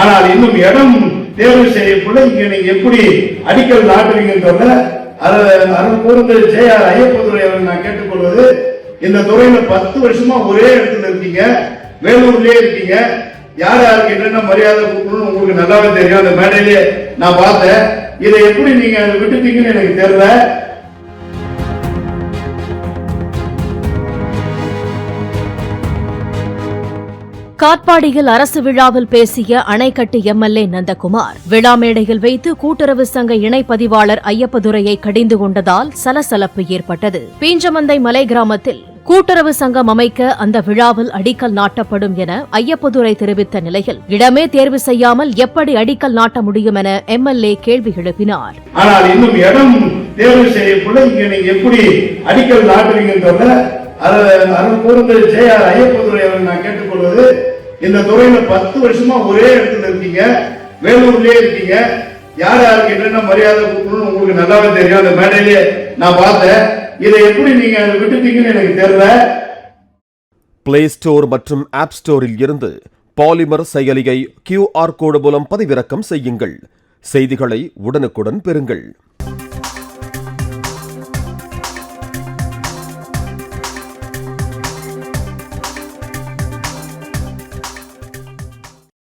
ஆனால் இன்னும் இடம் தேர்வு செய்யக்குள்ள இங்க நீங்க எப்படி அடிக்கல் நாட்டுவீங்கன்றத அருள் அருள் ஜே ஆர் ஐயப்பதுரை அவர்கள் நான் கேட்டுக்கொள்வது இந்த துறையில பத்து வருஷமா ஒரே இடத்துல இருக்கீங்க வேலூர்லயே இருக்கீங்க. யார் யாருக்கு என்னென்ன மரியாதை கொடுக்கணும்னு உங்களுக்கு நல்லாவே தெரியும். அந்த மேடையிலேயே நான் பார்த்தேன். இதை எப்படி நீங்க விட்டுட்டீங்கன்னு எனக்கு தெரியல. காட்பாடியில் அரசு விழாவில் பேசிய அணைக்கட்டு எம்எல்ஏ நந்தகுமார் விழா மேடையில் வைத்து கூட்டுறவு சங்க இணை பதிவாளர் ஐயப்பதுரையை கடிந்து கொண்டதால் சலசலப்பு ஏற்பட்டது. பீஞ்சமந்தை மலை கிராமத்தில் கூட்டுறவு சங்கம் அமைக்க அந்த விழாவில் அடிக்கல் நாட்டப்படும் என ஐயப்பதுரை தெரிவித்த நிலையில் இடமே தேர்வு செய்யாமல் எப்படி அடிக்கல் நாட்ட முடியும் என எம்எல்ஏ கேள்வி எழுப்பினார். ஆனால் இன்னும் இடம் தேர்வு செய்யக்குள்ள இங்க நீங்க எப்படி அடிக்கல் நாட்டுவீங்கன்றத ஐயப்பதுரை இந்த துறையில பத்து வருஷமா ஒரே இடத்துல இருக்கீங்க. வேலூர்லயே இருக்கீங்க. யார் யாருக்கு என்னென்ன மரியாதை கொடுக்கணும்னு உங்களுக்கு நல்லாவே தெரியும். அந்த மேடையிலே நான் பார்த்தேன். இதை எப்படி நீங்க விட்டுட்டீங்கன்னு எனக்கு தெரியல. பிளே ஸ்டோர் மற்றும் ஆப் ஸ்டோரில் இருந்து பாலிமர் செயலியை கியூஆர் கோடு மூலம் பதிவிறக்கம் செய்யுங்கள். செய்திகளை உடனுக்குடன் பெறுங்கள்.